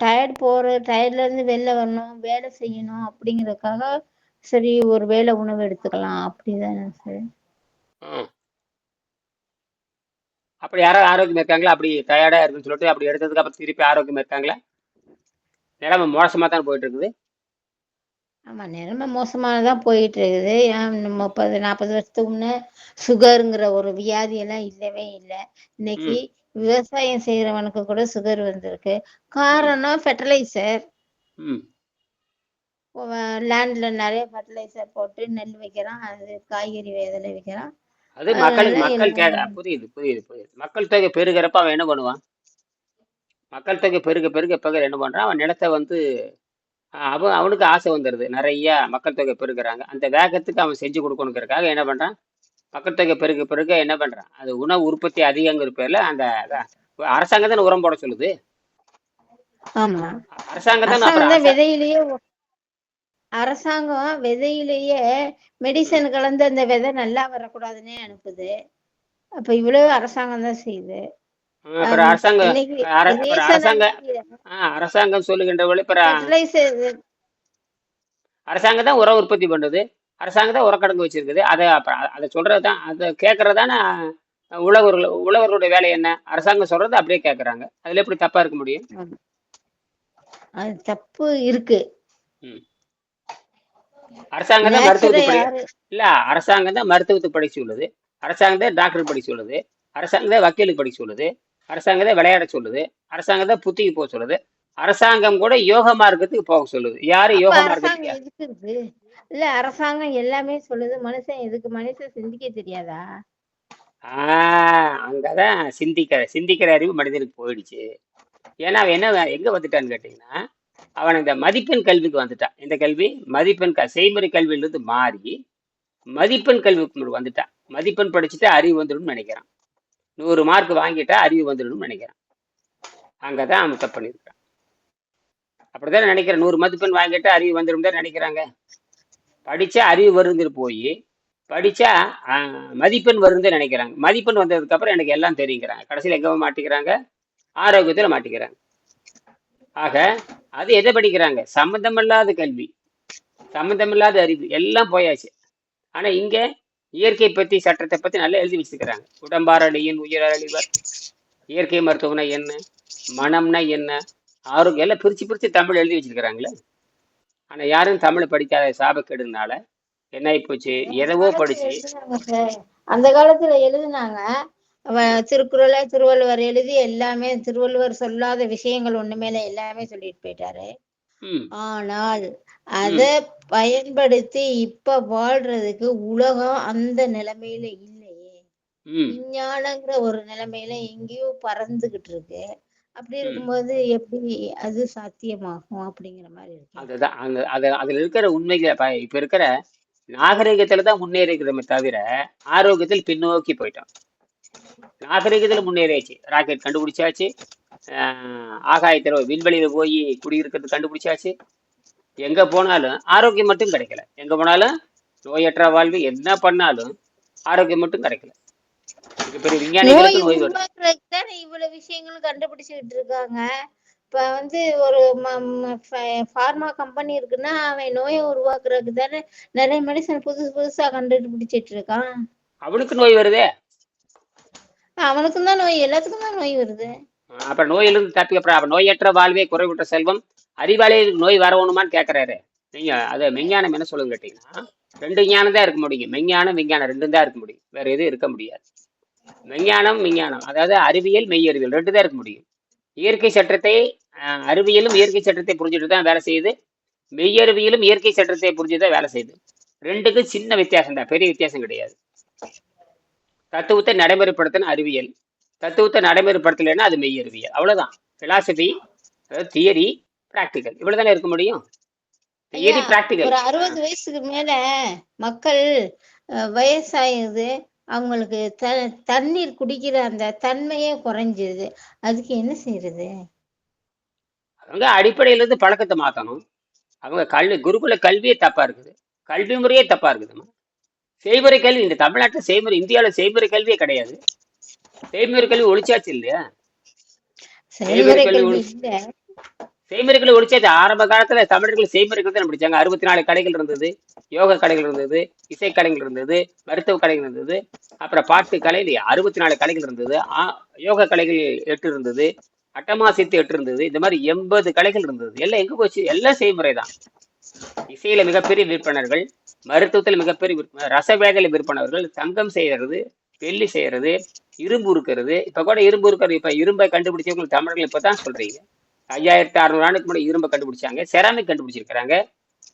Tired போற டயர்ட்ல இருந்து வெளில வரணும் வேலை செய்யணும் அப்படிங்கறதுக்காக சரி ஒரு வேளை உணவு எடுத்துக்கலாம் அப்படிதானே சார். அப்படி யாராவது ஆரோக்கியமா இருக்காங்களா? அப்படி டயர்டா இருக்குன்னு சொல்லிட்டு அப்படி எடுத்ததுக்கு அப்புறம் திருப்பி ஆரோக்கியமா இருக்காங்களா? நிலைமை மோசமா தான் போயிட்டு இருக்குது ஆமா நிலைமை மோசமானதான் போயிட்டு இருக்குது ஏன் முப்பது நாற்பது வருஷத்துக்கு முன்ன சுகருங்கிற ஒரு வியாதி எல்லாம் இல்லவே இல்லை. இன்னைக்கு விவசாயம் செய்யறவனுக்கு கூட சுகர் வந்திருக்கு. காரணம் ஃபெர்டிலைசர் லேண்ட்ல நிறைய ஃபெர்டிலைசர் போட்டு நெல் வைக்கிறான். அது காய்கறி விதையில வைக்கிறான். அது மக்கள் மக்கள் கே எல்லாம் புரியுது புரியுது புரியுது. மக்கள் தொகை பெருகிறப்ப அவன் என்ன பண்ணுவான்? மக்கள் தொகை பெருக பெருக பெருக என்ன பண்றான்? அவன் நிலத்தை வந்து அவன் அவனுக்கு ஆசை வந்துடுது நிறைய மக்கள் தொகை பெருகுறாங்க. அந்த வேகத்துக்கு அவன் செஞ்சு கொடுக்கணுங்கிறதுக்காக என்ன பண்றான்? மக்கள் தொகை பெருக பெருக என்ன பண்றான்? அது உணவு உற்பத்தி அதிகங்கிற பேர்ல அந்த அரசாங்கம் தானே உரம் போட சொல்லுது. அரசாங்கம் விதையிலேயே அரசாங்கம் விதையிலேயே மெடிசன் கலந்து அந்த விதை நல்லா வரக்கூடாதுன்னே அனுப்புது. அப்ப இவ்வளவு அரசாங்கம் தான் செய்யுது. அரசாங்கம் சொல்லுகின்ற அரசாங்கம் தான் உரம் உற்பத்தி பண்ணுது. அரசாங்கம் தான் உரக்கடங்கு வச்சிருக்குது. அதை அப்புறம் அதை சொல்றது தான் அதை கேட்கறது தானே உழவர்கள் உழவர்களுடைய வேலை என்ன? அரசாங்கம் சொல்றது அப்படியே கேட்கறாங்க அதுல எப்படி தப்பா இருக்க முடியும்? அது தப்பு இருக்கு. அரசாங்கம் தான் மருத்துவத்தை படி இல்ல அரசாங்கம் தான் மருத்துவத்தை படிக்க சொல்லுது. அரசாங்கம் தான் டாக்டர் படிக்க சொல்லுது. அரசாங்கம் தான் வக்கீலுக்கு படிக்க சொல்லுது. அரசாங்கம் தான் விளையாட சொல்லுது. அரசாங்கம் தான் புத்திக்கு போக சொல்லுது. அரசாங்கம் கூட யோக மார்க்கத்துக்கு போக சொல்லுது. யாரு யோக மார்க்கத்துக்கு இல்ல அரசாங்கம் எல்லாமே சொல்லுது. மனுஷன் எதுக்கு? மனுஷன் சிந்திக்க தெரியாதா? ஆஹ் அங்கதான் சிந்திக்கிற சிந்திக்கிற அறிவு மனிதனுக்கு போயிடுச்சு. ஏன்னா அவன் என்ன எங்க வந்துட்டான்னு கேட்டீங்கன்னா அவன் இந்த மதிப்பெண் கல்விக்கு வந்துட்டான். இந்த கல்வி? மதிப்பெண் க செய்முறை கல்வியிலிருந்து மாறி மதிப்பெண் கல்விக்கு வந்துட்டான். மதிப்பெண் படிச்சுட்டு அறிவு வந்துடும்னு நினைக்கிறான். நூறு மார்க் வாங்கிட்டா அறிவு வந்துடும்னு நினைக்கிறான். அங்கதான் அவன் தப்பு பண்ணியிருக்கான். அப்படிதான் நினைக்கிறேன். நூறு மதிப்பெண் வாங்கிட்டு அறிவு வந்துடும் தான் நினைக்கிறாங்க. படிச்சா அறிவு வருந்துட்டு போய் படிச்சா ஆஹ், மதிப்பெண் வருதுன்னு நினைக்கிறாங்க. மதிப்பெண் வந்ததுக்கு அப்புறம் எனக்கு எல்லாம் தெரியுங்கிறாங்க. கடைசியில் எங்கே மாட்டிக்கிறாங்க? ஆரோக்கியத்தில் மாட்டிக்கிறாங்க. ஆக அது எதை படிக்கிறாங்க? சம்பந்தமில்லாத கல்வி சம்பந்தமில்லாத அறிவு எல்லாம் போயாச்சு. ஆனா இங்க இயற்கை பத்தி சட்டத்தை பத்தி நல்லா எழுதி வச்சிருக்கிறாங்க. உடம்பாரடியின் உயிரழிவர் இயற்கை மருத்துவம்னா என்ன? மனம்னா என்ன? ஆரோக்கியம் எல்லாம் பிரிச்சு பிரிச்சு தமிழ் எழுதி வச்சிருக்கிறாங்களே. ஆனா யாரும் தமிழ் படிக்காத சாபக்கேடுனால என்ன ஆகி போச்சு? எதவோ படிச்சு. அந்த காலத்துல எழுதுனாங்க. திருக்குறளை திருவள்ளுவர் எழுதி எல்லாமே திருவள்ளுவர் சொல்லாத விஷயங்கள் ஒண்ணுமேல எல்லாமே சொல்லிட்டு போயிட்டாரு. ஆனால் அத பயன்படுத்தி இப்ப வாழ்றதுக்கு உலகம் அந்த நிலைமையில இல்லையே. விஞ்ஞானங்கிற ஒரு நிலைமையில எங்கேயோ பறந்துகிட்டு இருக்கு. அப்படி இருக்கும்போது எப்படி அது சாத்தியமாகும் அப்படிங்கிற மாதிரி இருக்கு. அதுதான். அந்த அது அதுல இருக்கிற உண்மைகளை இப்ப இருக்கிற நாகரிகத்துல தான் முன்னேறிக்கிறோமே தவிர ஆரோக்கியத்தில் பின்னோக்கி போயிட்டோம். நாகரிகத்துல முன்னேறியாச்சு. ராக்கெட் கண்டுபிடிச்சாச்சு. ஆஹ் ஆகாயத்துல விண்வெளியில போய் குடியிருக்கிறது கண்டுபிடிச்சாச்சு. எங்க போனாலும் ஆரோக்கியம் மட்டும் கிடைக்கல. எங்க போனாலும் நோயற்ற வாழ்வு என்ன பண்ணாலும் ஆரோக்கியம் மட்டும் கிடைக்கல. நோய் விஞ்ஞானிகளுக்கு இவ்வளவு விஷயங்களும் கண்டுபிடிச்சுக்கிட்டு இருக்காங்க இப்ப வந்து ஒரு ஃபார்மா கம்பெனி இருக்குன்னா அவன் நோயை உருவாக்குறதுக்கு தானே நிறைய மெடிசன் புதுசு புதுசா கண்டுபிடிச்சிட்டு இருக்கான் அவனுக்கு நோய் வருதே? அவனுக்கும் தான் நோய் எல்லாத்துக்கும் தான் நோய் வருது. அப்ப நோயிலிருந்து தப்பி அப்புறம் அப்ப நோயற்ற வாழ்வே குறைவிட்ட செல்வம். அறிவாளிகளுக்கு நோய் வரணுமான்னு கேட்கறாரு நீங்க அது மெஞ்ஞானம் என்ன சொல்லுங்க கேட்டீங்கன்னா ரெண்டு ஞானம் தான் இருக்க முடியும். மெஞ்ஞானம் விஞ்ஞானம் ரெண்டும் தான் இருக்க முடியும். வேற எதுவும் இருக்க முடியாது. மெஞ்ஞானம் விஞ்ஞானம் அதாவது அறிவியல் மெய்யறிவியல். ரெண்டு தான் இருக்க முடியும். இயற்கை சட்டத்தை அறிவியலும் இயற்கை சட்டத்தை புரிஞ்சுட்டு தான் வேலை செய்யுது. மெய்யறிவியலும் இயற்கை சட்டத்தை புரிஞ்சு தான் வேலை செய்யுது. ரெண்டுக்கும் சின்ன வித்தியாசம் தான். பெரிய வித்தியாசம் கிடையாது. தத்துவத்தை நடைமுறைப்படுத்தின அறிவியல். தத்துவத்தை நடைமுறைப்படுத்தலைன்னா அது மெய்யறிவியல். அவ்வளவுதான். பிலாசபி அதாவது தியரி ப்ராக்டிக்கல் இவ்வளவுதானே இருக்க முடியும்? ஐயா தியரி ப்ராக்டிக்கல் ஒரு அறுபது வயசுக்கு மேல மக்கள் வயசாகுது அவங்களுக்கு த தண்ணீர் குடிக்கிற அந்த தன்மையே குறைஞ்சிருது. அதுக்கு என்ன செய்யறது அவங்க அடிப்படையில இருந்து பழக்கத்தை மாத்தணும். அவங்க கல்வி குருகுல கல்வியே தப்பா இருக்குது. கல்வி முறையே தப்பா இருக்குதுமா செய்முறை கல்வி இந்த தமிழ்நாட்டுல செய்முறை இந்தியாவுல செய்முறை கல்வியே கிடையாது. செய்முறை கல்வி ஒழிச்சாச்சு இல்லையா? செய்முறை கல்வி செய்முறைகளை ஒழிச்சாச்சு ஆரம்ப காலத்துல தமிழர்கள் செய்முறைகள் தான் பிடிச்சாங்க. அறுபத்தி நாலு கடைகள் இருந்தது யோக கடைகள் இருந்தது இசை கடைகள் இருந்தது மருத்துவ கடைகள் இருந்தது அப்புறம் பாட்டு கலையில் அறுபத்தி நாலு கலைகள் இருந்தது ஆ- யோக கலைகள் எட்டு இருந்தது அட்டமாசித்து எட்டு இருந்தது இந்த மாதிரி எண்பது கலைகள் இருந்தது. எல்லாம் எங்க போச்சு? எல்லாம் செய்முறை தான். இசையில மிகப்பெரிய விற்பனர்கள் மருத்துவத்தில் மிகப்பெரிய விற்பனர் ரசவேதையில விற்பனர்கள் தங்கம் செய்யறது வெள்ளி செய்யறது இரும்பு இருக்கிறது இப்ப கூட இரும்பு இருக்கிறது இப்ப இரும்பை கண்டுபிடிச்சவங்க தமிழர்கள் இப்பதான் சொல்றீங்க. ஐயாயிரத்தி அறுநூறு ஆண்டுக்கு முன்னாடி இரும்பை கண்டுபிடிச்சாங்க செராமிக் கண்டுபிடிச்சிருக்கிறாங்க.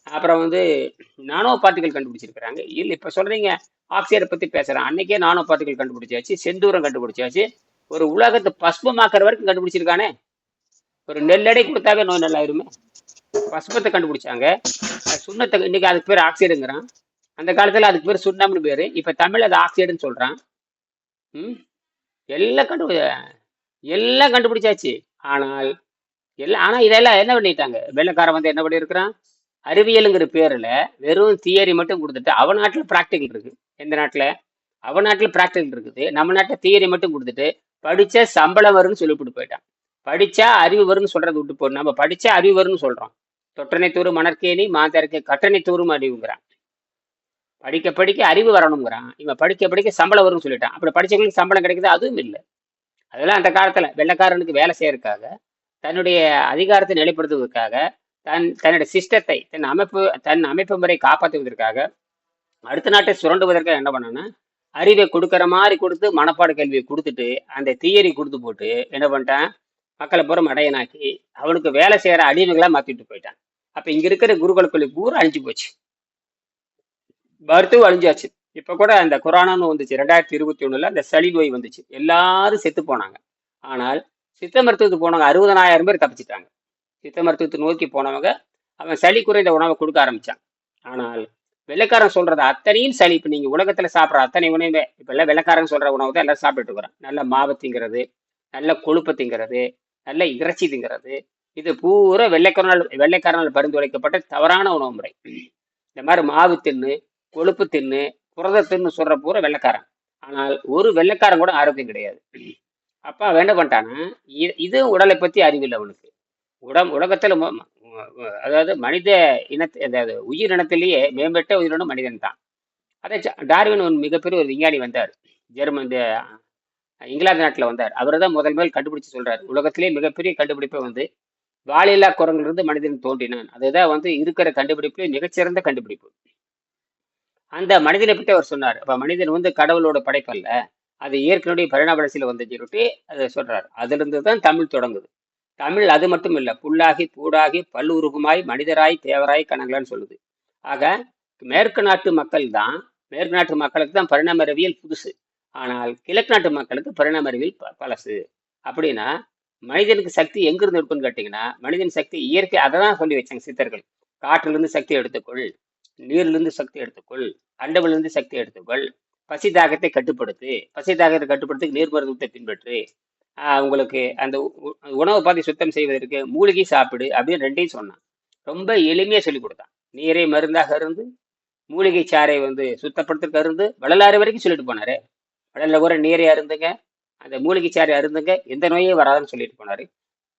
அப்புறம் வந்து நானோ பார்ட்டிகள் கண்டுபிடிச்சிருக்கிறாங்க. இல்லை இப்போ சொல்றீங்க ஆக்சைடை பற்றி பேசுகிறேன் அன்னைக்கே நானோ பார்ட்டிகள் கண்டுபிடிச்சாச்சு செந்தூரம் கண்டுபிடிச்சாச்சு. ஒரு உலகத்தை பஸ்பமாக்குற வரைக்கும் கண்டுபிடிச்சிருக்கானே. ஒரு நெல்லடை கொடுத்தாவே நோய் நல்லாயிருமே. பசுமத்தை கண்டுபிடிச்சாங்க. அது சுண்ணத்தை இன்னைக்கு அதுக்கு பேர் ஆக்சைடுங்கிறான் அந்த காலத்தில் அதுக்கு பேர் சுண்ணம்னு பேர். இப்போ தமிழ் அது ஆக்சைடுன்னு சொல்கிறான் ம்? எல்லாம் கண்டுபிடி எல்லாம் கண்டுபிடிச்சாச்சு. ஆனால் எல்லாம் ஆனா இதெல்லாம் என்ன பண்ணிட்டாங்க? வெள்ளைக்காரன் வந்து என்ன பண்ணியிருக்கிறான் அறிவியலுங்கிற பேர்ல வெறும் தியரி மட்டும் கொடுத்துட்டு அவன் நாட்டில் ப்ராக்டிக்கல் இருக்கு. எந்த நாட்டில்? அவன் நாட்டில் ப்ராக்டிக்கல் இருக்குது. நம்ம நாட்டில் தியரி மட்டும் கொடுத்துட்டு படிச்சா சம்பளம் வரும்னு சொல்லிவிட்டு போயிட்டான். படிச்சா அறிவு வரும்னு சொல்றதை விட்டு போ நம்ம படிச்சா அறிவு வரும்னு சொல்றோம். தொற்றனை தூறு மணற்கேணி மாந்தருக்கு கட்டணை தூரும் அறிவுங்கிறான். படிக்க படிக்க அறிவு வரணுங்கிறான். இவன் படிக்க படிக்க சம்பளம் வரும்னு சொல்லிட்டான். அப்படி படிச்சவங்களுக்கு சம்பளம் கிடைக்குது? அதுவும் இல்லை. அதெல்லாம் அந்த காலத்துல வெள்ளைக்காரனுக்கு வேலை செய்யறதுக்காக தன்னுடைய அதிகாரத்தை நிலைப்படுத்துவதற்காக தன் தன்னுடைய சிஸ்டத்தை தன் அமைப்பு தன் அமைப்பு முறை காப்பாற்றுவதற்காக அடுத்த நாட்டை சுரண்டுவதற்காக என்ன பண்ணான்னா அறிவை கொடுக்குற மாதிரி கொடுத்து மனப்பாட கேள்வியை கொடுத்துட்டு அந்த தியரி கொடுத்து போட்டு என்ன பண்ணிட்டான்? மக்களை பூரா மடையனாக்கி அவனுக்கு வேலை செய்யற அடிமைகளை மாத்திட்டு போயிட்டான். அப்ப இங்க இருக்கிற குருகுல பள்ளி பூரா அழிஞ்சு போச்சு. மருத்துவம் அழிஞ்சாச்சு. இப்ப கூட அந்த கொரோனான்னு வந்துச்சு. ரெண்டாயிரத்தி இருபத்தி ஒண்ணுல அந்த சளி நோய் வந்துச்சு. எல்லாரும் செத்து போனாங்க. ஆனால் சித்த மருத்துவத்துக்கு போனவங்க அறுபதனாயிரம் பேர் தப்பிச்சிட்டாங்க. சித்த மருத்துவத்தை நோக்கி போனவங்க அவன் சளி குறைந்த உணவை கொடுக்க ஆரம்பிச்சான். ஆனால் வெள்ளைக்காரன் சொல்றது அத்தனையும் சளி. இப்போ நீங்கள் உலகத்தில் சாப்பிட்ற அத்தனை உணவுமே இப்போ எல்லாம் வெள்ளைக்காரன் சொல்கிற உணவு தான் எல்லாம் சாப்பிட்டுட்டு இருக்கிறோம் நல்ல மாவு திங்கிறது நல்ல கொழுப்பு திங்கிறது நல்ல இறைச்சி திங்கிறது. இது பூரா வெள்ளைக்காரனால் வெள்ளைக்காரனால் பரிந்துரைக்கப்பட்ட தவறான உணவு முறை. இந்த மாதிரி மாவு தின்னு கொழுப்பு தின்னு புரத தின்னு சொல்கிற பூரா வெள்ளைக்காரன். ஆனால் ஒரு வெள்ளைக்காரன் கூட ஆரோக்கியம் கிடையாது. அப்பா அவன் என்ன பண்ணிட்டான்னா இது உடலை பற்றி அறிவில்லை அவனுக்கு. உடம் உலகத்தில் மொ- அதாவது மனித இனத்தை அதாவது உயிரினத்திலேயே மேம்பட்ட உயிரினம் மனிதன் தான். அதை டார்வின் ஒரு மிகப்பெரிய ஒரு விஞ்ஞானி வந்தார். ஜெர்மன் இந்த இங்கிலாந்து நாட்டில் வந்தார். அவர் தான் முதல் முதல் கண்டுபிடிச்சு சொல்கிறார் உலகத்திலே மிகப்பெரிய கண்டுபிடிப்பை வந்து வாலில்லா குரங்கிலிருந்து மனிதன் தோன்றினான். அதுதான் வந்து இருக்கிற கண்டுபிடிப்பிலே மிகச்சிறந்த கண்டுபிடிப்பு. அந்த மனிதனை பற்றி அவர் சொன்னார். அப்போ மனிதன் வந்து கடவுளோட படைப்பல்ல. அது இயற்கையுடைய பரிணாம வளர்ச்சியில வந்து அதை சொல்கிறார் அதிலிருந்து தான் தமிழ் தொடங்குது. தமிழ் அது மட்டும் இல்லை புல்லாகி பூடாகி பல்லுருகுமாய் மனிதராய் தேவராய் கணங்களான்னு சொல்லுது. ஆக மேற்கு நாட்டு மக்கள் தான் மேற்கு நாட்டு மக்களுக்கு தான் பரிணாம அறிவியல் புதுசு. ஆனால் கிழக்கு நாட்டு மக்களுக்கு பரிணாம அறிவியல் ப- பழசு. அப்படின்னா மனிதனுக்கு சக்தி எங்கிருந்து இருக்குன்னு கேட்டிங்கன்னா மனிதன் சக்தி இயற்கை அதை தான் சொல்லி வச்சாங்க சித்தர்கள். காற்றிலிருந்து சக்தி எடுத்துக்கொள் நீர்லேருந்து சக்தி எடுத்துக்கொள் அண்டவிலிருந்து சக்தி எடுத்துக்கொள் பசி தாகத்தை கட்டுப்படுத்து பசி தாகத்தை கட்டுப்படுத்த நீர் மருத்துவத்தை பின்பற்று உங்களுக்கு அந்த உணவு பாதி சுத்தம் செய்வதற்கு மூலிகை சாப்பிடு அப்படின்னு ரெண்டையும் சொன்னான். ரொம்ப எளிமையா சொல்லி கொடுத்தான். நீரை மருந்தாக இருந்து மூலிகை சாறை வந்து சுத்தப்படுத்துறதுக்கு அருந்து வள்ளலாறு வரைக்கும் சொல்லிட்டு போனாரு. வள்ளல கூட நீரை அருந்துங்க அந்த மூலிகை சாறை அருந்துங்க எந்த நோயும் வராதுன்னு சொல்லிட்டு போனாரு.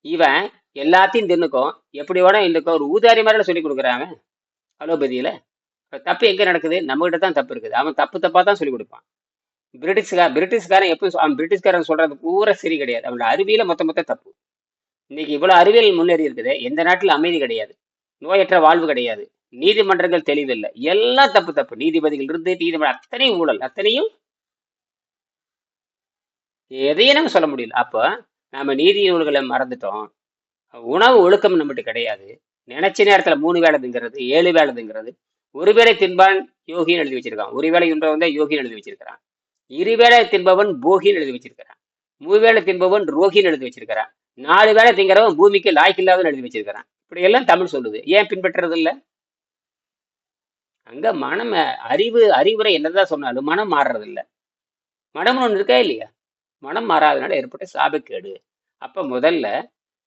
இவன் எல்லாத்தையும் தின்னுக்கும் எப்படி வேணா இன்னுக்கும் ஒரு ஊதாரி மாதிரி சொல்லி கொடுக்குறாங்க அலோபதியில. தப்பு எங்க நடக்குது? நம்ம கிட்ட தான் தப்பு இருக்குது. அவன் தப்பு தப்பாக தான் சொல்லி கொடுப்பான். பிரிட்டிஷ்கார பிரிட்டிஷ்காரன் எப்போ அவன் பிரிட்டிஷ்காரன் சொல்றது பூரா சரி கிடையாது. அவனோட அறிவியல மொத்த மொத்த தப்பு. இன்னைக்கு இவ்வளவு அறிவியல் முன்னேறி இருக்குது. எந்த நாட்டில் அமைதி கிடையாது. நோயற்ற வாழ்வு கிடையாது. நீதிமன்றங்கள் தெளிவில்லை. எல்லாம் தப்பு தப்பு. நீதிபதிகள் இருந்து நீதிமன்றம் அத்தனையும் ஊழல். அத்தனையும் எதையும் நம்ம சொல்ல முடியல. அப்போ நாம நீதி நூல்களை மறந்துட்டோம். உணவு ஒழுக்கம் நம்மகிட்ட கிடையாது. நினைச்ச நேரத்துல மூணு வேலைதுங்கிறது ஏழு வேலைதுங்கிறது ஒருவேளை தின்பான் யோகின்னு எழுதி வச்சிருக்கான். ஒரு வேளை உண்பவன் தான் யோகின்னு எழுதி வச்சிருக்கிறான். இருவேளை தின்பவன் போகின்னு எழுதி வச்சிருக்கிறான். மூவேளை தின்பவன் ரோகின்னு எழுதி வச்சிருக்கிறான். நாலு வேளை திங்கிறவன் பூமிக்கு லாய்க்கில்லாதன்னு எழுதி வச்சிருக்கிறான். இப்படி எல்லாம் தமிழ் சொல்லுது. ஏன் பின்பற்றுறது இல்ல? அங்க மனம் அறிவு அறிவுரை என்னதான் சொன்னாலும் மனம் மாறுறது இல்ல. மனம்னு ஒண்ணு இருக்கா இல்லையா? மனம் மாறாதனால ஏற்பட்ட சாபக்கேடு. அப்ப முதல்ல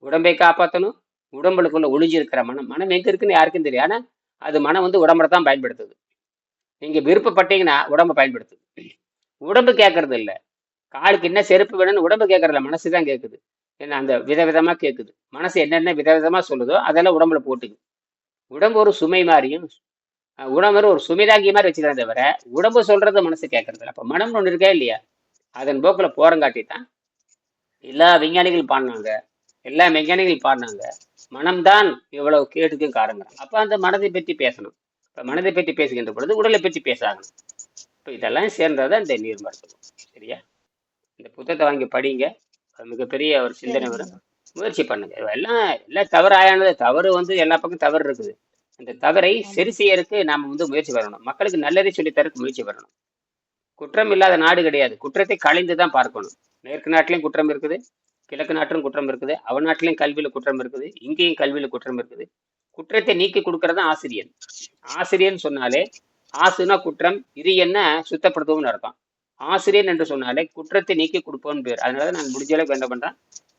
உடம்பை காப்பாற்றணும் உடம்புக்குள்ள ஒளிஞ்சிருக்கிற மனம். மனம் எங்க இருக்குன்னு யாருக்கும் தெரியும் ஆனா அது மனம் வந்து உடம்பை தான் பயன்படுத்துது. நீங்கள் விருப்பப்பட்டீங்கன்னா உடம்பை பயன்படுத்துது. உடம்பு கேட்கறது இல்லை. காலுக்கு என்ன செருப்பு வேணும்னு உடம்பு கேட்கறதில்ல மனசு தான் கேட்குது ஏன்னா அந்த விதவிதமாக கேட்குது மனசு என்னென்ன விதவிதமாக சொல்லுதோ அதெல்லாம் உடம்புல போட்டுக்குது உடம்பு ஒரு சுமை மாதிரியும் அஹ் உடம்பு ஒரு சுமைதாங்கி மாதிரி வச்சுக்கிறத தவிர உடம்பு சொல்றது மனசு கேட்கறது அப்போ மனம்னு ஒன்று இருக்கா இல்லையா? அதன் போக்கில் போறங்காட்டி தான் எல்லா விஞ்ஞானிகள் பாடினாங்க. எல்லா விஞ்ஞானிகளும் பாடினாங்க. மனம்தான் இவ்வளவு கேட்டுக்கும் காரணம். அப்ப அந்த மனதை பற்றி பேசணும். இப்ப மனதை பற்றி பேசுகின்ற பொழுது உடலை பற்றி பேசாகணும் இப்ப இதெல்லாம் சேர்ந்ததான் இந்த நீர் மருத்துவம். சரியா? இந்த புத்தகத்தை வாங்கி படிங்க. மிகப்பெரிய ஒரு சிந்தனை வரும். முயற்சி பண்ணுங்க. எல்லாம் எல்லாம் தவறாயானது. தவறு வந்து எல்லா பக்கம் தவறு இருக்குது. அந்த தவறை சரி செய்யறதுக்கு நாம வந்து முயற்சி வரணும் மக்களுக்கு நல்லதை சொல்லித்தரக்கு முயற்சி வரணும் குற்றம் இல்லாத நாடு கிடையாது. குற்றத்தை களைந்து தான் பார்க்கணும். மேற்கு நாட்டிலையும் குற்றம் இருக்குது. கிழக்கு நாட்டிலும் குற்றம் இருக்குது. அவ நாட்டிலையும் கல்வியில குற்றம் இருக்குது. இங்கேயும் கல்வியில குற்றம் இருக்குது. குற்றத்தை நீக்கி கொடுக்கறது தான் ஆசிரியர் ஆசிரியர்னு சொன்னாலே ஆசுனா குற்றம் இது என்ன சுத்தப்படுத்தவும் அர்த்தம். ஆசிரியர் என்று சொன்னாலே குற்றத்தை நீக்கி கொடுப்போம்னு பேர். அதனால நான் முடிஞ்ச அளவுக்கு என்ன பண்றேன்?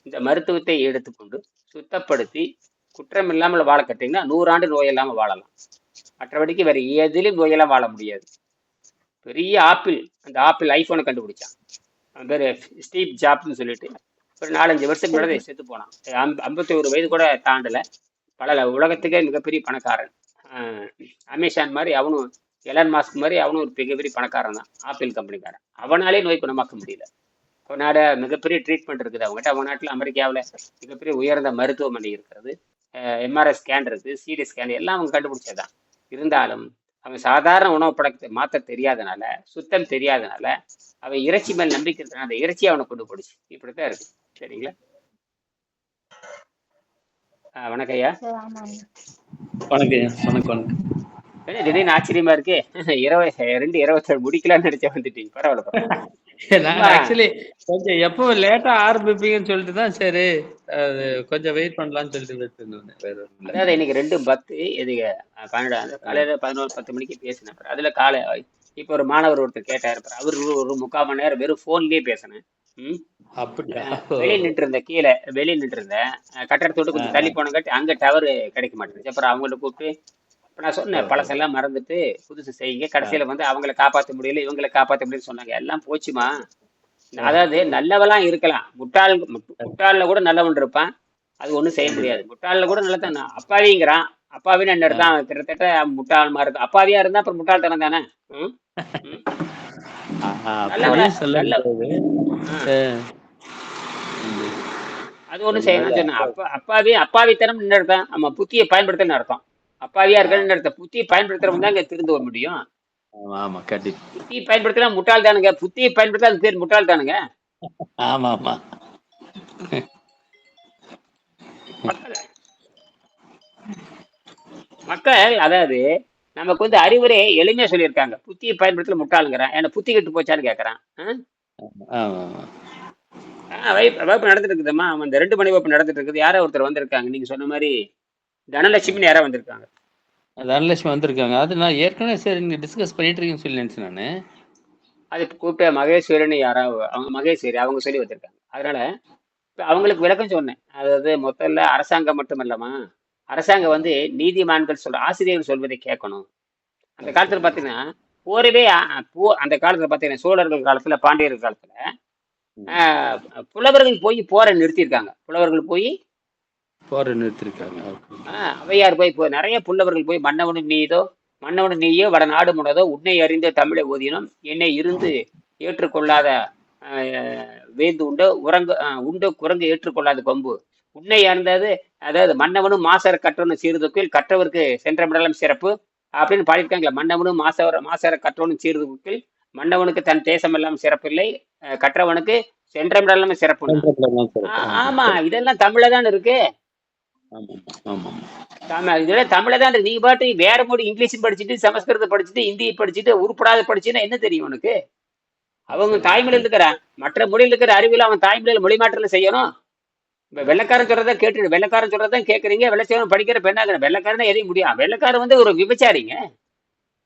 இந்த மருத்துவத்தை எடுத்துக்கொண்டு சுத்தப்படுத்தி குற்றம் இல்லாமல் வாழ கட்டிங்கன்னா நூறாண்டு நோய் இல்லாமல் வாழலாம். மற்றபடிக்கு வேற எதிலும் நோயெல்லாம் வாழ முடியாது. பெரிய ஆப்பிள் அந்த ஆப்பிள் ஐஃபோனை கண்டுபிடிச்சான். அவன் பேர் ஸ்டீப் ஜாப்னு சொல்லிட்டு. ஒரு நாலஞ்சு வருஷத்துக்கு முன்னாடி செத்து போனான். ஐம்ப- ஐம்பத்தி ஒரு வயது கூட தாண்டல. பல உலகத்துக்கே மிகப்பெரிய பணக்காரன். அமேசான் மாதிரி அவனும் எலன் மாஸ்க் மாதிரி அவனும் ஒரு மிகப்பெரிய பணக்காரன் தான். ஆப்பிள் கம்பெனிக்காரன். அவனாலே நோய் குணமாக்க முடியல. அவனாட மிகப்பெரிய ட்ரீட்மெண்ட் இருக்குது. அவங்ககிட்ட அவங்க நாட்டில் அமெரிக்காவில் மிகப்பெரிய உயர்ந்த மருத்துவமனை இருக்கிறது. எம்ஆர்ஐ ஸ்கேன் இருக்குது சிடி ஸ்கேன் எல்லாம் அவங்க கண்டுபிடிச்சதுதான். இருந்தாலும் அவன் சாதாரண உணவு பழக்கத்தை மாற்ற தெரியாதனால சுத்தம் தெரியாதனால அவன் இறைச்சி மேல் நம்பிக்கை இருக்கிற அந்த இறைச்சி அவனை கொண்டு போடுச்சு இப்படித்தான் இருக்கு. சரிங்களா? வணக்கம் ஐயா. வணக்கம் வணக்கம் வணக்கம். என்ன திடீர்னு ஆச்சரியமா இருக்கு? இருபது ரெண்டு இருபத்தேழு முடிக்கலாம்னு நினைச்ச வந்துட்டீங்க. பரவாயில்ல ஆக்சுவலி கொஞ்சம் எப்போ லேட்டா ஆரம்பிப்பீங்கன்னு சொல்லிட்டு தான் சரி கொஞ்சம் வெயிட் பண்ணலாம்னு சொல்லிட்டு அதாவது இன்னைக்கு ரெண்டு பத்து இது அஹ், பன்னெண்டாவது காலையில பதினோரு பத்து மணிக்கு பேசினேன். அதுல காலை இப்போ ஒரு மாணவர் ஒருத்தர் கேட்டாரு அவர் ஒரு- முக்கால் மணி நேரம் வெறும் போன்லயே பேசினேன். வெளியே நின்று இருந்தேன் கீழே. வெளியே நின்று இருந்தேன் கட்டடத்தை விட்டு கொஞ்சம் தள்ளி போனங்காட்டி அங்க டவர் கிடைக்க மாட்டேங்குது அப்புறம் அவங்கள கூப்பிட்டு இப்ப நான் சொன்னேன் பழசெல்லாம் மறந்துட்டு புதுசு செய்யுங்க. கடைசியில வந்து அவங்கள காப்பாற்ற முடியல இவங்களை காப்பாற்ற முடியல சொன்னாங்க. எல்லாம் போச்சுமா? அதாவது நல்லவெல்லாம் இருக்கலாம். முட்டாள் முட்டாள்ல கூட நல்லவன் இருப்பான். அது ஒண்ணும் செய்ய முடியாது. முட்டாள்ல கூட நல்லதான். அப்பாவிங்கிறான். அப்பாவின்னு என்ன தான் கிட்டத்தட்ட முட்டாள் மாதிரி இருக்கும் அப்பாவியா இருந்தா அப்புறம் முட்டாள்தனம் தானே? அது ஒண்ணும் செய்ய நான் சொன்னேன் அப்பா அப்பாவி அப்பாவித்தனம் அர்த்தம் நம்ம புத்தியை பயன்படுத்தணும்னு அர்த்தம். அப்பாவியா இருக்கணும்னு அர்த்தம் புத்தியை பயன்படுத்துறவங்க தான் இங்க திருந்து வர முடியும். ஆமா கண்டிப்பா. புத்தியை பயன்படுத்தினா முட்டாள் தானுங்க. புத்தியை பயன்படுத்தா அது பேர் முட்டாள் தானுங்க. ஆமா ஆமா. மக்கள் அதாவது நமக்கு வந்து அறிவுரை எளிமையா சொல்லியிருக்காங்க. புத்தியை பயன்படுத்தல முட்டாளுங்கிறான். என்ன புத்தி கெட்டு போச்சான்னு கேட்கறான் வகுப்பு நடந்துட்டு இருக்குதும்மா. அவன் இந்த ரெண்டு மணி வகுப்பு நடந்துட்டு இருக்குது. யாரோ ஒருத்தர் வந்திருக்காங்க. நீங்க சொன்ன மாதிரி தனலட்சுமின்னு யாரோ வந்திருக்காங்க. தனலட்சுமி வந்திருக்காங்க. அது நான் ஏற்கனவே சரி நீங்க டிஸ்கஸ் பண்ணிட்டு இருக்கீங்கன்னு சொல்லி நினைச்சேன் நானு. அது கூப்பிட்ட மகேஸ்வரன் யாரோ அவங்க மகேஸ்வரி அவங்க சொல்லி வந்திருக்காங்க. அதனால அவங்களுக்கு விளக்கம் சொன்னேன். அதாவது மொத்தம்ல அரசாங்கம் மட்டும் இல்லம்மா அரசாங்கம் வந்து நீதிமான்கள் சொல்ற ஆசிரியர்கள் சொல்வதை கேட்கணும். அந்த காலத்துல பாத்தீங்கன்னா போரவே போ அந்த காலத்துல பாத்தீங்கன்னா சோழர்கள் காலத்துல பாண்டியர்கள் காலத்துல புலவர்கள் போய் போரை நிறுத்தியிருக்காங்க. புலவர்கள் போய் போற நிறுத்திருக்காங்க ஔவையார் போய் போ- நிறைய புலவர்கள் போய் மன்னவனும் நீதோ மன்னவனும் நீயோ வட நாடு முனதோ உன்னை அறிந்த தமிழை ஓதினும் என்னை இருந்து ஏற்றுக்கொள்ளாத வேந்து உண்டு உறங்கு உண்டு குரங்கு ஏற்றுக்கொள்ளாத கொம்பு. உன்னை அறிந்தது அதாவது மன்னவனும் மாசர கற்றவனும் சீர்துக்கில் கற்றவருக்கு சென்றமிடலாம் சிறப்பு அப்படின்னு பாடியிருக்காங்களா மன்னவனும் மாசவர மாசர கற்றவனும் சீர்துக்கில் மன்னவனுக்கு தன் தேசமெல்லாம் சிறப்பில்லை ஆஹ், கற்றவனுக்கு சென்றமிடலாம் சிறப்பு. ஆ- ஆமா இதெல்லாம் தமிழ்ல தான் இருக்கு தமிழ் இதுல தான் இருக்கு. நீங்க பாட்டு வேற மொழி இங்கிலீஷ் படிச்சுட்டு சமஸ்கிருதம் படிச்சுட்டு ஹிந்தி படிச்சுட்டு உருப்படாத படிச்சுன்னா என்ன தெரியும் உனக்கு? அவங்க தாய்மொழியில் இருக்கிற மற்ற மொழியில் இருக்கிற அறிவியல் அவன் தாய்மொழியில் மொழி மாற்றல செய்யணும். வெள்ளக்காரன் சொல்றதை கேட்டு வெள்ளக்காரன் சொல்றதான் கேக்குறீங்க. வெள்ளச்சேவன் படிக்கிற பெண்ணாங்க. வெள்ளக்காரன் எதையும் முடியும் வெள்ளக்காரன் வந்து ஒரு விபச்சாரிங்க.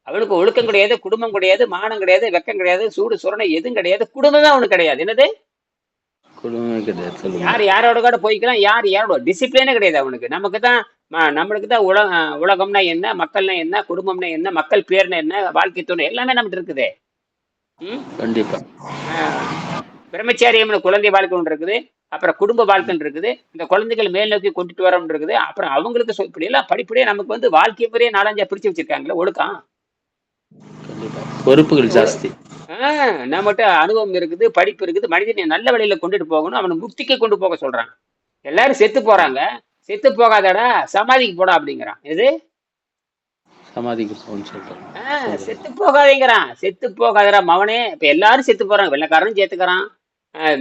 அவனுக்கு ஒழுக்கம் கிடையாது குடும்பம் கிடையாது மானம் கிடையாது வெக்கம் கிடையாது சூடு சுரணை எதுவும் கிடையாது. குடும்பமே அவனுக்கு கிடையாது. என்னது? குடும்பம் கிடையாது. சொல்லுங்க. யார் யாரோட கூட போய்க்கலாம் யார் யாரோட? டிசிப்ளினே கிடையாது அவனுக்கு. நமக்கு தான் நம்மளுக்கு தான் உலக உலகம்னா என்ன மக்கள்னா என்ன குடும்பம்னா என்ன மக்கள் பேர்னா என்ன வாழ்க்கை துணை எல்லாமே நம்மகிட்ட இருக்குதே. கண்டிப்பா. பிரம்மச்சாரியம்னு குழந்தை வாழ்க்கை ஒன்று இருக்குது அப்புறம் குடும்ப வாழ்க்கைன்னு இருக்குது இந்த குழந்தைகள் மேல் நோக்கி கொண்டுட்டு வரோம்னு இருக்குது அப்புறம் அவங்களுக்கு இப்படி எல்லாம் படிப்படியே நமக்கு வந்து வாழ்க்கை முறையே நாலஞ்சா பிரிச்சு வச்சிருக்காங்களே ஒழுக்கம் பொறுப்புகள் ஜாஸ்தி. நம்மகிட்ட அனுபவம் இருக்குது படிப்பு இருக்குது மனிதனை நல்ல வழியில கொண்டுட்டு போகணும் அவனை முக்திக்கு கொண்டு போக சொல்றான். எல்லாரும் செத்து போறாங்க செத்து போகாதடா சமாதிக்கு போடா அப்படிங்கிறான். இது சமாதிக்கு போகணும்னு சொல்றேன். செத்து போகாதேங்கிறான். செத்து போகாதடா மவனே. இப்ப எல்லாரும் செத்து போறாங்க வெள்ளக்காரனும் சேர்த்துக்கிறான்.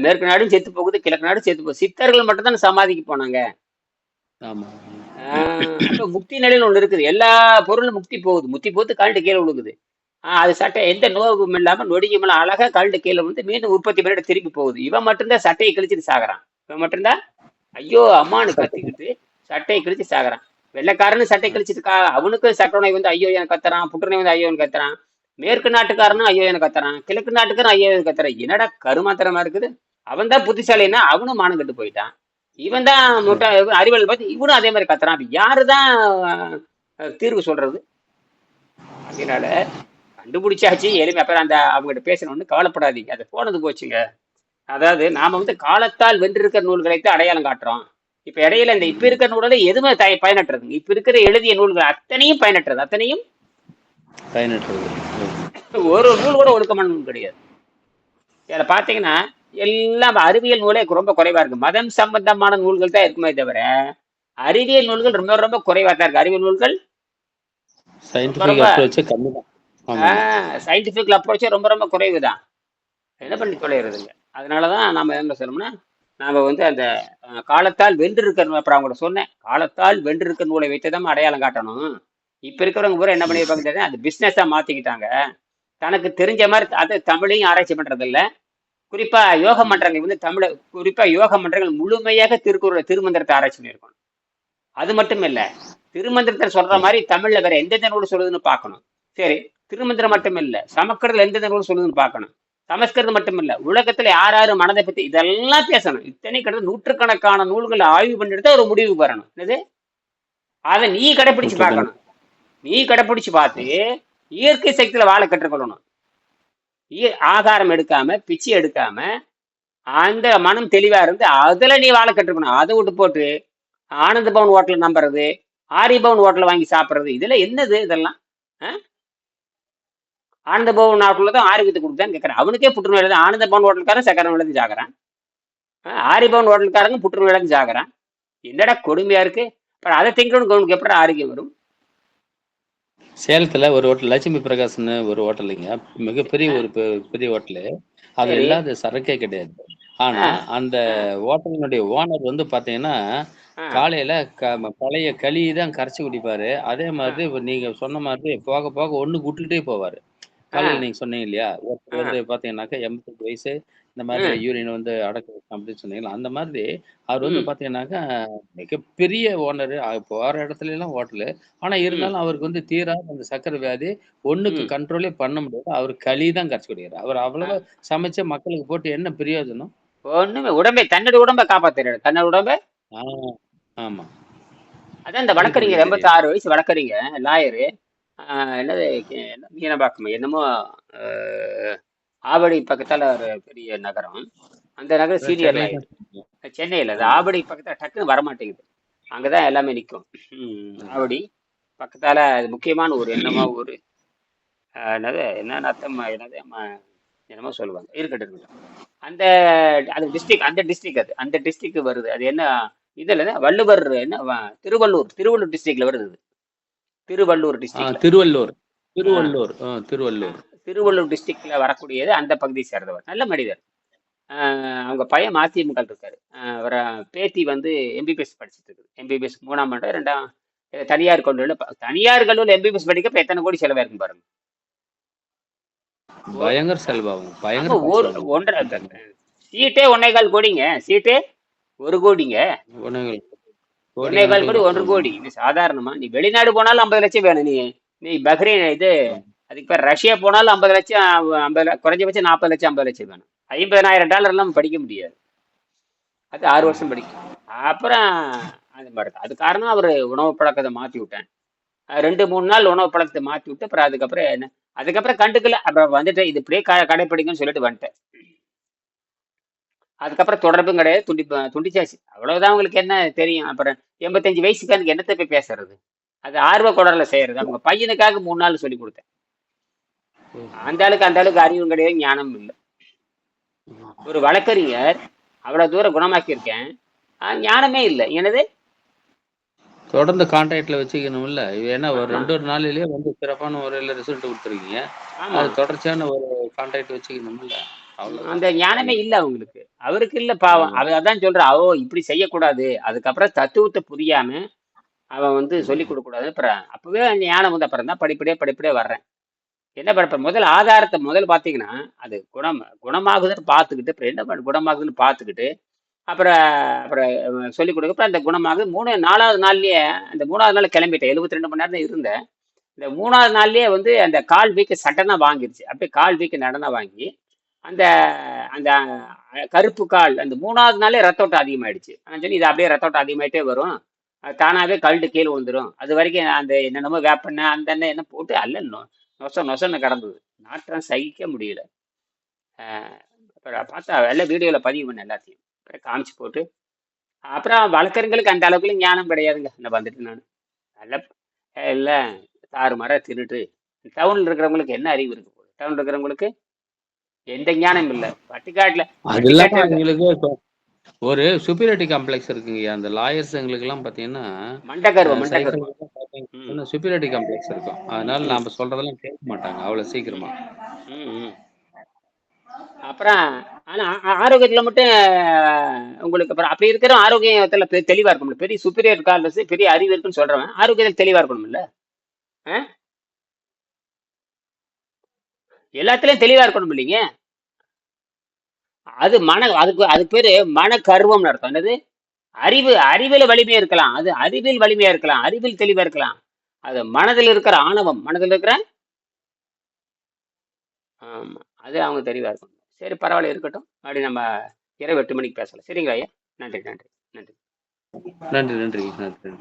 மேற்கு நாடும் செத்து போகுது கிழக்கு நாடும் செத்து போகுது. சித்தர்கள் மட்டும் தான் சமாதிக்கு போனாங்க முக்தி நிலையில் ஒண்ணு இருக்குது. எல்லா பொருளும் முக்தி போகுது. முக்தி போகுது கழண்டு கீழே விழுகுது. ஆஹ் அது சட்டை எந்த நோவும் இல்லாம நொடியும் இல்லாம அழகா கழண்டு கீழே வந்து மீண்டும் உற்பத்தி பண்ணிட்டு திருப்பி போகுது. இவன் மட்டும்தான் சட்டையை கிழிச்சிட்டு சாகுறான். இவன் மட்டும்தான்? ஐயோ அம்மானு கத்திக்கிட்டு சட்டையை கிழிச்சு சாகுறான். வெள்ளைக்காரனு சட்டை கிழிச்சிட்டு கா அவனுக்கு சட்டனை வந்து ஐயோ எனக்கு கத்துறான் புற்றுனை வந்து ஐயோ எனக்கு கத்துறான். மேற்கு நாட்டுக்காரனும் ஐயோ எனக்கு கத்துறான். கிழக்கு நாட்டுக்காரன் ஐயோ கத்துறான். என்னடா கருமாத்திரமா இருக்குது? அவன் தான் புத்திசாலின்னா அவனும் மானம் கட்டு போயிட்டான். இவன் தான் முட்டை அறிவியல் பார்த்து இவனும் அதே மாதிரி கத்துறான். அப்ப யாருதான் தீர்வு சொல்றது? அதனால கண்டுபிடிச்சாச்சு எளிமை அப்புறம் அந்த அவங்ககிட்ட பேசணும்னு கவலைப்படாதீங்க. அது போனது போச்சுங்க. அதாவது நாம வந்து காலத்தால் வென்றிருக்கிற நூல்களை தான் அடையாளம் காட்டுறோம். இப்ப இடையில இந்த இப்ப இருக்கிற நூல்களை எதுவுமே த- பயனற்றதுங்க இப்ப இருக்கிற எழுதிய நூல்கள் அத்தனையும் பயனற்றது. அத்தனையும் ஒரு நூல் கூட ஒழுக்கமான நூல் கிடையாது. இதில் பார்த்தீங்கன்னா எல்லாம் அறிவியல் நூலே ரொம்ப குறைவா இருக்கு. மதம் சம்பந்தமான நூல்கள் தான் இருக்குமே தவிர அறிவியல் நூல்கள் ரொம்ப ரொம்ப குறைவா தான் இருக்கு. அறிவியல் நூல்கள் சயின்டிபிக் அப்ரோச்சே ரொம்ப ரொம்ப குறைவு தான். என்ன பண்ணி தொலைகிறதுங்க அதனால தான் நம்ம என்ன சொல்லணும்னா நாம வந்து அந்த காலத்தால் வென்றிருக்கிற நூல் அப்புறம் அவங்கள்ட்ட சொன்னேன். காலத்தால் வென்றிருக்கிற நூலை வைத்து தான் அடையாளம் காட்டணும். இப்ப இருக்கிறவங்க பூரா என்ன பண்ணியிருப்பாங்க தெரியுமா? அது பிசினஸா மாத்திக்கிட்டாங்க. தனக்கு தெரிஞ்ச மாதிரி அது தமிழையும் ஆராய்ச்சி பண்றது இல்ல குறிப்பா யோக மன்றங்கள் வந்து தமிழ குறிப்பா யோக மன்றங்கள் முழுமையாக திருக்குறள் திருமந்திரத்தை ஆராய்ச்சி பண்ணியிருக்கணும் அது மட்டும் இல்ல திருமந்திரத்தை சொல்ற மாதிரி தமிழ்ல வேற எந்தெந்த நூல் சொல்லுதுன்னு பார்க்கணும். சரி திருமந்திரம் மட்டும் இல்ல சமஸ்கிருதத்துல எந்தெந்த நூல் சொல்லுதுன்னு பார்க்கணும். சமஸ்கிருதம் மட்டும் இல்ல உலகத்துல யார் யாரு மனதை பத்தி இதெல்லாம் பேசணும். இத்தனை கிட்ட நூற்றுக்கணக்கான நூல்களை ஆய்வு பண்ணிட்டு ஒரு முடிவுக்கு வரணும். என்னது? அதை நீ கடைப்பிடிச்சு பார்க்கணும். நீ கடைப்பிடிச்சு பார்த்து இயற்கை சக்தியில வாழ கற்றுக்கொள்ளணும். ஆகாரம் எடுக்காம பிச்சை எடுக்காம அந்த மனம் தெளிவா இருந்து அதுல நீ வாழ கற்றுக்கணும். அதை விட்டு போட்டு ஆனந்த பவன் ஹோட்டல் நம்புறது ஆரி பவன் ஹோட்டல் வாங்கி சாப்பிடுறது இதுல என்னது இதெல்லாம்? ஆ? ஆனந்த பவன் ஹோட்டல தான் ஆரோக்கியத்தை கொடுத்தான்னு கேட்கறேன் அவனுக்கே புற்றுநோய் தான் ஆனந்த பவன் ஹோட்டல்காரன் சக்கரம் விழுந்து ஜாகிறான். ஆரி பவன் ஹோட்டல்காரங்க புற்றுநோய் விழுந்து ஜாகிறான். என்னடா கொடுமையா இருக்கு? அப்புறம் அதை திங்கிறவனுக்கு அவனுக்கு எப்படி ஆரோக்கியம் வரும்? சேலத்துல ஒரு ஹோட்டல் லட்சுமி பிரகாஷ்னு ஒரு ஹோட்டலுங்க. மிகப்பெரிய ஒரு பெ- பெரிய ஹோட்டலு. அது. இல்லாத சரக்கே கிடையாது. ஆனா அந்த ஹோட்டலினுடைய ஓனர் வந்து பாத்தீங்கன்னா. காலையில க- பழைய களி தான் கரைச்சி குடிப்பாரு. அதே மாதிரி நீங்க சொன்ன மாதிரி போக போக ஒண்ணு விட்டுக்கிட்டே போவாரு. காலையில நீங்க சொன்னீங்க இல்லையா? ஒருத்தர் வந்து பாத்தீங்கன்னாக்கா எண்பத்தெட்டு வயசு இந்த மாதிரி யூரின் வந்து அடக்க அப்படின்னு சொன்னீங்களா அந்த மாதிரி அவர் வந்து. பாத்தீங்கன்னாக்கா மிகப்பெரிய ஓனர் போற இடத்துல எல்லாம் ஹோட்டலு ஆனா இருந்தாலும் அவருக்கு வந்து தீராத அந்த சக்கரை வியாதி ஒண்ணுக்கு. கண்ட்ரோலே பண்ண முடியாது. அவர் களி தான் கரைச்சி குடிக்கிறார். அவர் அவ்வளவு சமைச்சு மக்களுக்கு போட்டு என்ன பிரயோஜனம்? ஒண்ணுமே உடம்பை தன்னோட உடம்பை காப்பாத்துறாரு தன்னோட உடம்பை? ஆமா. அதான் இந்த வழக்கறிஞர் எண்பத்தி ஆறு வயசு வழக்கறிங்க லாயரு. என்னது என்ன மீனம்பாக்கம் என்னமோ ஆவடி பக்கத்தால ஒரு பெரிய நகரம். அந்த நகரம் சீனியர் சென்னையில் அது ஆவடி பக்கத்துல டக்குன்னு வரமாட்டேங்குது. அங்கதான் எல்லாமே நிற்கும் ஆவடி பக்கத்தால அது முக்கியமான ஊர் என்னமோ ஊர். என்னது என்ன நத்தம் என்னது என்னமோ சொல்லுவாங்க. இருக்கட்டும் இருக்கட்டும். அந்த அது டிஸ்ட்ரிக்ட் அந்த டிஸ்ட்ரிக்ட் அது. அந்த டிஸ்ட்ரிக்ட் வருது. அது என்ன இதுல வள்ளுவர் என்ன திருவள்ளூர் திருவள்ளூர் டிஸ்ட்ரிக்ட்ல வருது. திருவள்ளூர் ஆஹ் டிஸ்ட்ரிக்ட்ல திருவள்ளூர். திருவள்ளூர். திருவள்ளூர். திருவள்ளூர் டிஸ்ட்ரிக்ட்ல வரக்கூடியது அந்த பகுதியை சேர்ந்தவர். நல்ல மனிதர். அவங்க பையன் மதிமுக இருக்காரு. அவர பேத்தி வந்து எம்பிபிஎஸ் படிச்சுட்டு இருக்குது. எம்பிபிஎஸ் மூணாம் ஆண்டு ரெண்டாம் தனியார் ப- தனியார் கல்லூரியில் எம்பிபிஎஸ் படிக்க இப்ப எத்தனை கோடி செலவாயிருக்கும் பாருங்க. பயங்கர செலவாகும் பயங்கர ஒரு. ஒன்றரை சீட்டே ஒன்னே கால் கோடிங்க. சீட்டே ஒரு கோடிங்க. உணவுகள். ஒன்னே கால் கோடி ஒன்று கோடி. இது சாதாரணமா நீ வெளிநாடு போனாலும் ஐம்பது லட்சம் வேணும் நீ. நீ பஹ்ரைன் இது அதுக்கு பேர் ரஷ்யா போனாலும் ஐம்பது லட்சம் ஐம்பது குறைஞ்சபட்சம் நாற்பது லட்சம் ஐம்பது லட்சம் வேணும். ஐம்பதனாயிரம் டாலர் எல்லாம் படிக்க முடியாது. அது ஆறு வருஷம் படிக்கும். அப்புறம் அது மாதிரி. அது காரணம் அவர் உணவு பழக்கத்தை மாற்றி விட்டேன் ரெண்டு மூணு நாள் உணவு பழக்கத்தை மாற்றி விட்டு அப்புறம் அதுக்கப்புறம் என்ன? அதுக்கப்புறம் கண்டுக்கல. அப்புறம் வந்துட்டேன் இது இப்படியே க கடைப்பிடிக்கும்னு சொல்லிட்டு வந்துட்டேன். அதுக்கப்புறம் தொடர்பும் கிடையாது. துண்டி துண்டிச்சாச்சு. அவ்வளவுதான் உங்களுக்கு என்ன தெரியும். அப்புறம் எண்பத்தஞ்சு வயசுக்காரனுக்கு என்னத்தை போய் பேசுறது? அது ஆர்வ குடரில் செய்யறது. அவங்க பையனுக்காக மூணு நாள் சொல்லி கொடுத்தேன். அந்த ஆளுக்கு அந்த அளவுக்கு அறிவும் கிடையாது ஞானமும் இல்லை. ஒரு வழக்கறிஞர் அவ்வளவு தூரம் குணமாக்கியிருக்கேன். ஆனா ஞானமே இல்லை. எனது தொடர்ந்து கான்டாக்ட்ல வச்சுக்கணும்ல. ஏன்னா ஒரு. ரெண்டு ஒரு நாளிலேயே வந்து சிறப்பான முறையில் ரிசல்ட் கொடுத்துருக்கீங்க. அது தொடர்ச்சியான ஒரு கான்டாக்ட் வச்சுக்கணும்ல. அவ்வளவுதான் அந்த ஞானமே இல்ல அவங்களுக்கு. அவருக்கு இல்ல பாவம். அவ அதான் சொல்றா அவ இப்படி செய்யக்கூடாது. அதுக்கப்புறம் தத்துவத்தை புரியாம அவன் வந்து சொல்லி கொடுக்க கூடாது அப்புறம் அப்பவே அந்த ஞானம் வந்து அப்புறம் தான் படிப்படியே படிப்படியே வர்றேன். என்ன பண்ண முதல் ஆதாரத்தை முதல்ல பார்த்தீங்கன்னா அது குணம் குணமாகுதுன்னு பார்த்துக்கிட்டு அப்புறம் என்ன பண்ண குணமாகுதுன்னு பார்த்துக்கிட்டு அப்புறம் அப்புறம் சொல்லி கொடுக்க அப்புறம் அந்த குணமாகுது. மூணு நாலாவது நாள்லயே அந்த மூணாவது நாள் கிளம்பிட்டேன். எழுபத்தி ரெண்டு மணி நேரம் தான் இருந்தேன். இந்த மூணாவது நாள்லயே வந்து அந்த கால் வீக்க சட்டனா வாங்கிருச்சு. அப்படியே கால் வீக்க நடனா வாங்கி அந்த அந்த கருப்பு கால் அந்த மூணாவது நாளே ரத்தோட்டம் அதிகமாயிடுச்சு. ஆனால் சொல்லி இது அப்படியே ரத்தோட்டம் அதிகமாயிட்டே வரும். அது தானாகவே கழுட்டு கீழே வந்துடும் அது வரைக்கும் அந்த என்னென்னமோ வேப்பெண்ணெய் அந்த எண்ணெய் என்ன போட்டு அல்ல நொ- நொச நொசன்னு கிடந்தது. நாற்றம் சகிக்க முடியல. அப்புறம் பார்த்தா எல்லாம் வீடியோவில் பதிவு பண்ண எல்லாத்தையும். அப்புறம் காமிச்சு போட்டு. அப்புறம் வழக்கறிஞர்களுக்கு அந்த அளவுக்குலாம் ஞானம் கிடையாதுங்க. நான் வந்துட்டு நான். நல்ல இல்லை தாறு மரம் திருட்டு டவுனில் இருக்கிறவங்களுக்கு என்ன அறிவு இருக்கு? டவுனில் இருக்கிறவங்களுக்கு எந்த ஞானம் இல்லை. பட்டிக்காட்டில் அது இல்லாம பட்டிக்காட்டில் எங்களுக்கு இப்போ ஒரு சுப்பீரியாரிட்டி காம்ப்ளெக்ஸ் இருக்குங்க அந்த லாயர்ஸ் எங்களுக்கு எல்லாம் பாத்தீங்கன்னா மண்டக்கருவம் மண்டக்கருவம். ம். சுப்பீரியாரிட்டி காம்ப்ளெக்ஸ் இருக்கும். அதனால நாம சொல்றதெல்லாம் கேட்க மாட்டாங்க அவ்வளவு சீக்கிரமா. அப்புறம் ஆனா ஆரோக்கியத்துல மட்டும் உங்களுக்கு அப்புறம் அப்படி இருக்கிற ஆரோக்கியத்துல தெளிவா இருக்கணும் பெரிய சுப்பீரியர் கால்ஸ் பெரிய அறிவு இருக்குன்னு சொல்றவன் ஆரோக்கியத்துல தெளிவா இருக்கணும்ல? எல்லாத்துலயும் தெளிவா இருக்கணும் இல்லைங்க. அது மன அதுக்கு அது பேரு மன கர்வம் நடத்தும் என்னது? அறிவு அறிவில் வலிமையா இருக்கலாம். அது அறிவில் வலிமையா இருக்கலாம். அறிவில் தெளிவா இருக்கலாம். அது மனதில் இருக்கிற ஆணவம். மனதில் இருக்கிற? ஆமா. அது அவங்க தெளிவா இருக்கணும். சரி பரவாயில்ல இருக்கட்டும். அப்படி நம்ம இரவு எட்டு மணிக்கு பேசலாம். சரிங்களா ஐயா? நன்றி நன்றி நன்றி. நன்றி நன்றி நன்றி.